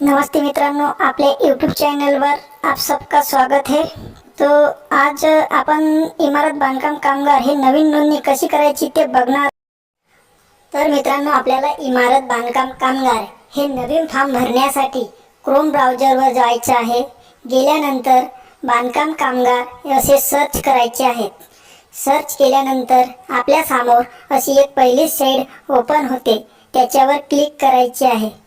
नमस्ते मित्रांनो आपल्या यूट्यूब चॅनलवर आप सबका स्वागत है। तो आज आपण इमारत बांधकाम कामगार हे नवीन नोंदणी कशी करायची ते बघणार तर मित्रांनो आपल्याला इमारत बांधकाम कामगार हे नवीन फॉर्म भरण्यासाठी क्रोम ब्राउझरवर जायचं आहे। गेल्यानंतर बांधकाम कामगार असे सर्च करायचे आहेत। सर्च केल्यानंतर आपल्यासमोर अशी एक पहिली साईड ओपन होते। त्याच्यावर क्लिक करायची आहे।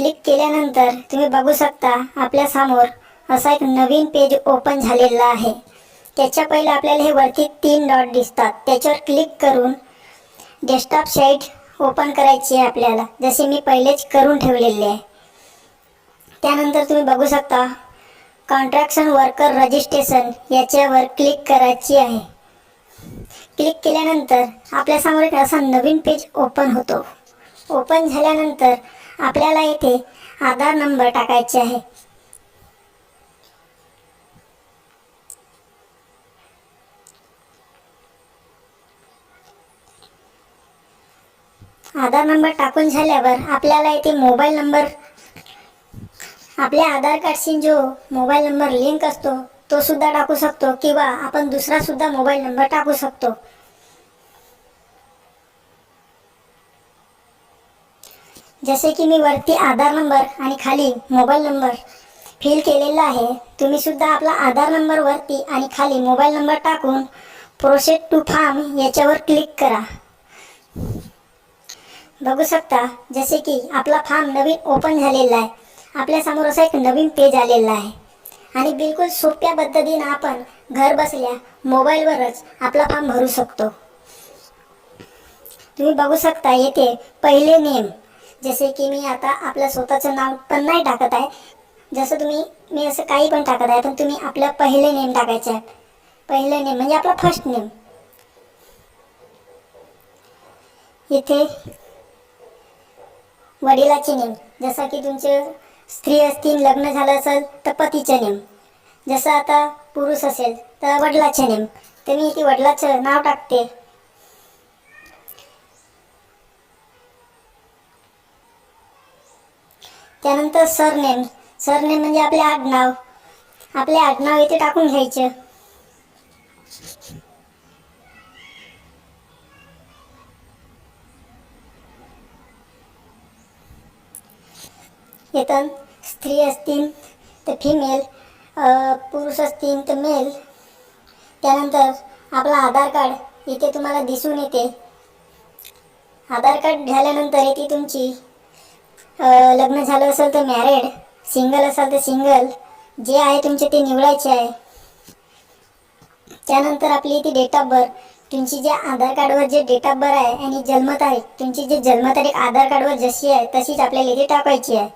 क्लिक केल्यानंतर तुम्ही बघू शकता आपल्यासमोर असा एक नवीन पेज ओपन झालेला आहे. त्याच्या पहिले आपल्याला हे वरती तीन डॉट दिसतात. त्याच्यावर क्लिक करून डेस्कटॉप साईट ओपन करायची आहे आपल्याला. जसे मी पहिलेच करून ठेवलेले आहे. त्यानंतर तुम्ही बघू शकता कॉन्ट्रॅक्शन वर्कर रजिस्ट्रेशन याच्यावर क्लिक करायची आहे. क्लिक केल्यानंतर आपल्यासमोर एक असा नवीन पेज ओपन होतो. ओपन झाल्यानंतर आपल्याला येथे आधार नंबर टाकायचे आहे. आधार नंबर टाकून झाल्यावर आपल्याला येथे मोबाईल नंबर आपल्या आधार कार्डशी जो मोबाईल नंबर लिंक असतो तो सुद्धा टाकू शकतो किंवा आपण दुसरा सुद्धा मोबाईल नंबर टाकू शकतो. जसे की मी वरती आधार नंबर आणि खाली मोबाईल नंबर फिल केलेला आहे तुम्ही सुद्धा आपला आधार नंबर वरती आणि खाली मोबाईल नंबर टाकून प्रोसेस टू फार्म याच्यावर क्लिक करा. बघू शकता जसे की आपला फॉर्म नवीन ओपन झालेला आहे. आपल्यासमोर असा एक नवीन पेज आलेला आहे. आणि बिलकुल सोप्या पद्धतीनं आपण घर बसल्या मोबाईलवरच आपला फॉर्म भरू शकतो. तुम्ही बघू शकता येथे पहिले नेम. जसे की मी आता आपलं स्वतःचं नाव पण नाही टाकत आहे. जसं तुम्ही मी असं काही पण टाकत आहे पण तुम्ही आपलं पहिले नेम टाकायचे आहे. पहिले नेम म्हणजे आपला फर्स्ट नेम. इथे वडिलाचे नेम. जसं की तुमचे स्त्री असतील लग्न झालं असेल तर पतीचे नेम. जसं आता पुरुष असेल तर वडिलाचे नेम. तर मी इथे वडिलाचं नाव टाकते. त्यानंतर सरनेम. सरनेम म्हणजे आपले आडनाव. आपले आडनाव इथे टाकून घ्यायचे. येतन स्त्री असतील तर फिमेल पुरुष असतील तर मेल त्यानंतर आपला आधार कार्ड इथे तुम्हाला दिसून येते. आधार कार्ड झाल्यानंतर येते तुमची. लग्न झालं असेल तर मॅरेड सिंगल असाल तर सिंगल जे आहे तुमचे ते निवडायचे आहे. त्यानंतर आपली ती डेट ऑफ बर्थ तुमची जे आधार कार्डवर जे डेट ऑफ बर्थ आहे आणि जन्मतारीख तुमची जी जन्मतारीख आधार कार्डवर जशी आहे तशीच आपल्याला इथे टाकायची आहे.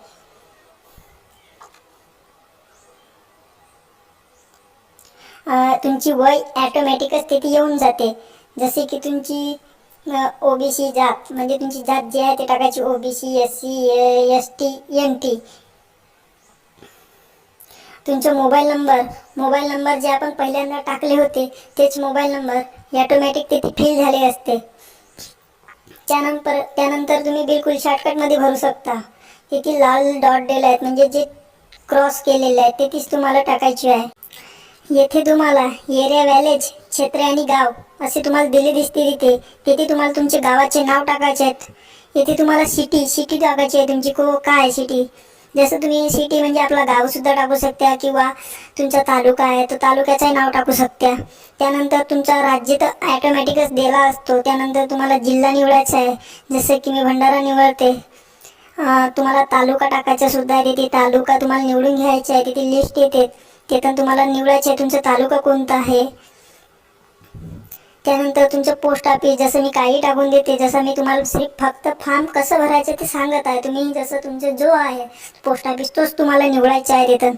तुमची वय ॲटोमॅटिकच तिथे येऊन जाते. जसे की तुमची ओबीसी जात. म्हणजे तुमची जात जी आहे ते टाकायची OBC S C S T N T तुमचा मोबाईल नंबर मोबाईल नंबर जे आपण पहिल्यांदा टाकले होते तेच मोबाईल नंबर ॲटोमॅटिक तिथे फिल झाले असते. त्यानंतर त्यानंतर तुम्ही बिलकुल शॉर्टकटमध्ये भरू शकता. तिथे लाल डॉट डेल आहेत. म्हणजे जे क्रॉस केलेले आहेत ते तीच तुम्हाला टाकायची आहे. येथे तुम्हाला एरिया व्हॅलेज क्षेत्र आणि गाव असे तुम्हाला दिले दिसते तिथे. तिथे तुम्हाला तुमचे गावाचे नाव टाकायचे आहेत. येथे तुम्हाला सिटी सिटी टाकायची आहे तुमची को काय सिटी जसं तुम्ही सिटी म्हणजे आपला गाव सुद्धा टाकू शकता किंवा तुमचा तालुका आहे तो तालुक्याचंही नाव टाकू शकता. त्यानंतर तुमचा राज्य तर ॲटोमॅटिकच दिला असतो. त्यानंतर तुम्हाला जिल्हा निवडायचा आहे. जसं की मी भंडारा निवडते. तुम्हाला तालुका टाकायचा सुद्धा आहे. तिथे तालुका तुम्हाला निवडून घ्यायचा आहे. तिथे लिस्ट येते. तिथं तुम्हाला निवडायचं आहे. तुमचा तालुका कोणता आहे? त्यानंतर तुमचं पोस्ट ऑफिस जसं मी काही टाकून देते जसं मी तुम्हाला सिर्फ फक्त फॉर्म कसं भरायचं ते सांगत आहे. तुम्ही जसं तुमचं जो आहे पोस्ट ऑफिस तोच तुम्हाला निवडायचा आहे तिथं.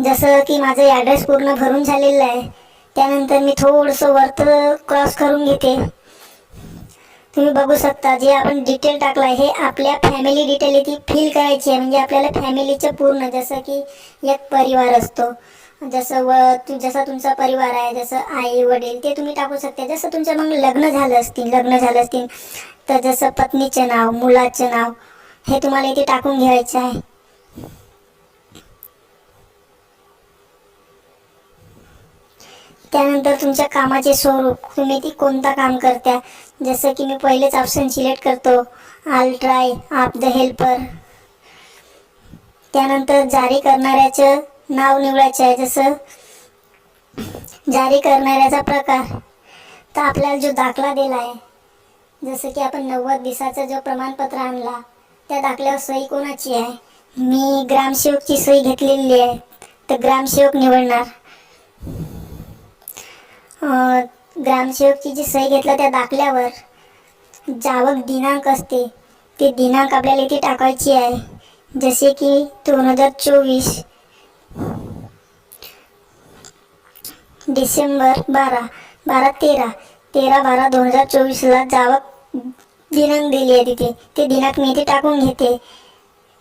जसं की माझं ॲड्रेस पूर्ण भरून झालेलं आहे. त्यानंतर मी थोडंसं वर्थ क्रॉस करून घेते. तुम्ही बघू शकता जे आपण डिटेल टाकलं आहे हे आपल्या फॅमिली डिटेल इथे फिल करायची आहे. म्हणजे आपल्याला फॅमिलीचं पूर्ण जसं की एक परिवार असतो. जसं व तू जसा तुमचा परिवार आहे जसं आई वडील ते तुम्ही टाकू शकता. जसं तुमचं मग लग्न झालं असतील लग्न झालं असतील तर जसं पत्नीचे नाव मुलाचे नाव हे तुम्हाला इथे टाकून घ्यायचं आहे. त्यानंतर तुमच्या कामाचे स्वरूप तुम्ही ती कोणता काम करता जसं की मी पहिलेच ऑप्शन सिलेक्ट करतो आल ट्राय आप द हेल्पर त्यानंतर जारी करणाऱ्याचं नाव निवडायचं आहे जसं जारी करणाऱ्याचा प्रकार. तर आपल्याला जो दाखला दिला आहे जसं की आपण नव्वद दिवसाचं जो प्रमाणपत्र आणला त्या दाखल्यावर सही कोणाची आहे? मी ग्रामसेवकची सही घेतलेली आहे तर ग्रामसेवक निवडणार. ग्रामसेवकची जी सही घेतला त्या दाखल्यावर जावक दिनांक असते ते दिनांक आपल्याला इथे टाकायची आहे. जसे की दोन हजार चोवीस डिसेंबर बारा बारा तेरा तेरा बारा दोन हजार चोवीसला जावक दिनांक दिली आहे तिथे. ते दिनांक मी इथे टाकून घेते.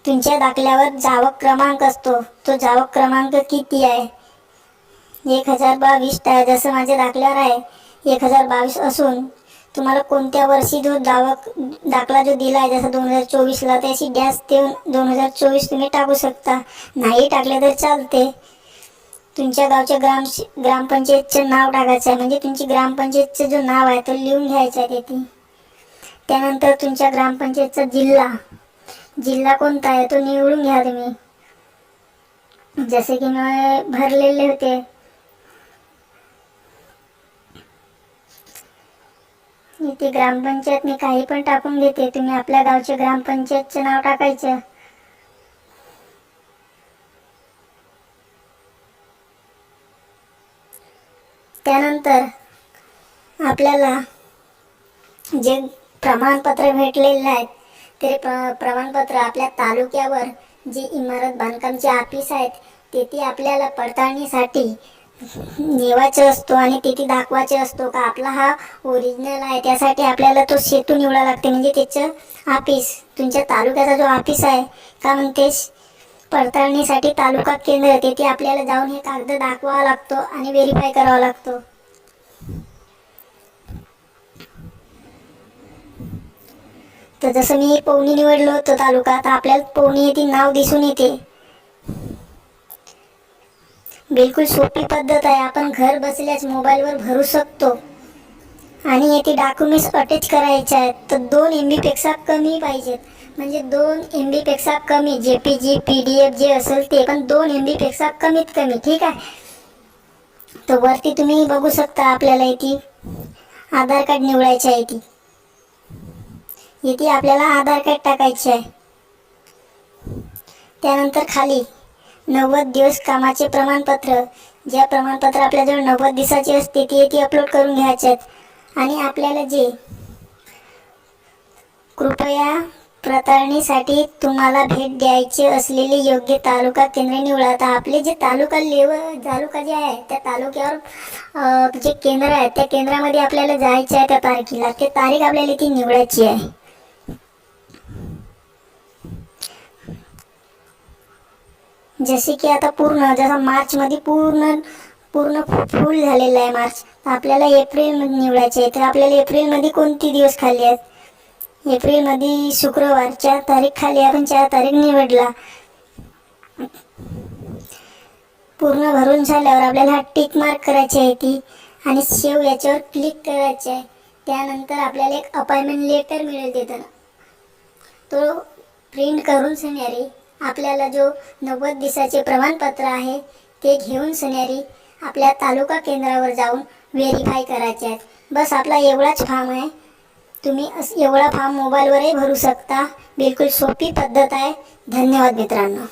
तुमच्या दाखल्यावर जावक क्रमांक असतो. तो जावक क्रमांक किती आहे? एक हजार बावीस जसं माझ्या दाखल्यावर आहे. एक हजार बावीस असून तुम्हाला कोणत्या वर्षी जो दावक दाखला जो दिला आहे जसं दोन हजार चोवीसला त्याची गॅस देऊन दोन हजार चोवीस तुम्ही टाकू शकता. नाही टाकले तर चालते. तुमच्या गावच्या ग्राम ग्रामपंचायतचं नाव टाकायचं आहे. म्हणजे तुमची ग्रामपंचायतचं जो नाव आहे तो लिहून घ्यायचा आहे तेथे त्यानंतर तुमच्या ग्रामपंचायतचा जिल्हा. जिल्हा कोणता आहे तो निवडून घ्या तुम्ही. जसे की मी भरलेले होते. इथे ग्रामपंचायत मी काही पण टाकून घेते तुम्ही आपल्या गावचे ग्रामपंचायतचे नाव टाकायचं. त्यानंतर आपल्याला जे प्रमाणपत्र भेटलेले आहेत ते प्र प्रमाणपत्र आपल्या तालुक्यावर जी इमारत बांधकामचे ऑफिस आहेत तेथे आपल्याला पडताळणीसाठी नेवायचं असतो आणि तिथे दाखवायचे असतो का आपला हा ओरिजिनल आहे त्यासाठी आपल्याला तो सेतू निवडा लागते. म्हणजे त्याचं ऑफिस तुमच्या तालुक्याचा जो ऑफिस आहे का म्हणतेस? पडताळणीसाठी तालुका केंद्र तेथे आपल्याला जाऊन हे कागद दाखवावा लागतो आणि व्हेरीफाय करावा लागतो. तर जसं मी पवनी निवडलो होतो तालुका तर आपल्याला पवनी येथे नाव दिसून येते. बिलकुल सोपी पद्धत आहे. आपण घर बसल्याच मोबाईलवर भरू शकतो. आणि येथे डॉक्युमेंट्स अटॅच करायचे आहेत. तर दोन एम बीपेक्षा कमी पाहिजेत. म्हणजे दोन एम बीपेक्षा कमी J P G P D F जे असेल ते पण दोन एम बीपेक्षा कमीत कमी ठीक आहे? तर वरती तुम्ही बघू शकता आपल्याला इथे आधार कार्ड निवडायचे आहे ती इथे आपल्याला आधार कार्ड टाकायचे आहे. त्यानंतर खाली नव्वद दिवस कामाचे प्रमाणपत्र. ज्या प्रमाणपत्र आपल्याजवळ नव्वद दिवसाचे असते ते येथे अपलोड करून घ्यायचे आहेत. आणि आपल्याला जे कृपया प्रतारणीसाठी तुम्हाला भेट द्यायची असलेले योग्य तालुका केंद्र निवडा. आता आपले जे तालुका लेवल तालुका जे आहे त्या तालुक्यावर जे केंद्र आहे त्या केंद्रामध्ये आपल्याला जायचे आहे त्या तारखेला ते तारीख आपल्याला ती निवडायची आहे. जसे की आता पूर्ण जसं मार्चमध्ये पूर्ण पूर्ण फुल झालेलं आहे मार्च. आपल्याला एप्रिलमध्ये निवडायचे आहे. तर आपल्याला एप्रिलमध्ये कोणते दिवस खाली आहेत? एप्रिलमध्ये शुक्रवार चार तारीख खाली आपण चार तारीख निवडला. पूर्ण भरून झाल्यावर आपल्याला हा टिक मार्क करायची आहे ती. आणि सेव याच्यावर क्लिक करायचे आहे. त्यानंतर आपल्याला एक अपॉइंटमेंट लेटर मिळेल तिथं. तो प्रिंट करून सण्यारी आपल्याला जो नव्वद दिवसाचे प्रमाणपत्र आहे ते घेऊन सण्यारी आपल्या तालुका केंद्रावर जाऊन व्हेरीफाय करायचे आहेत. बस आपला एवढाच फॉर्म आहे. तुम्ही एवढा फॉर्म मोबाईलवरही भरू शकता. बिलकुल सोपी पद्धत आहे. धन्यवाद मित्रांनो.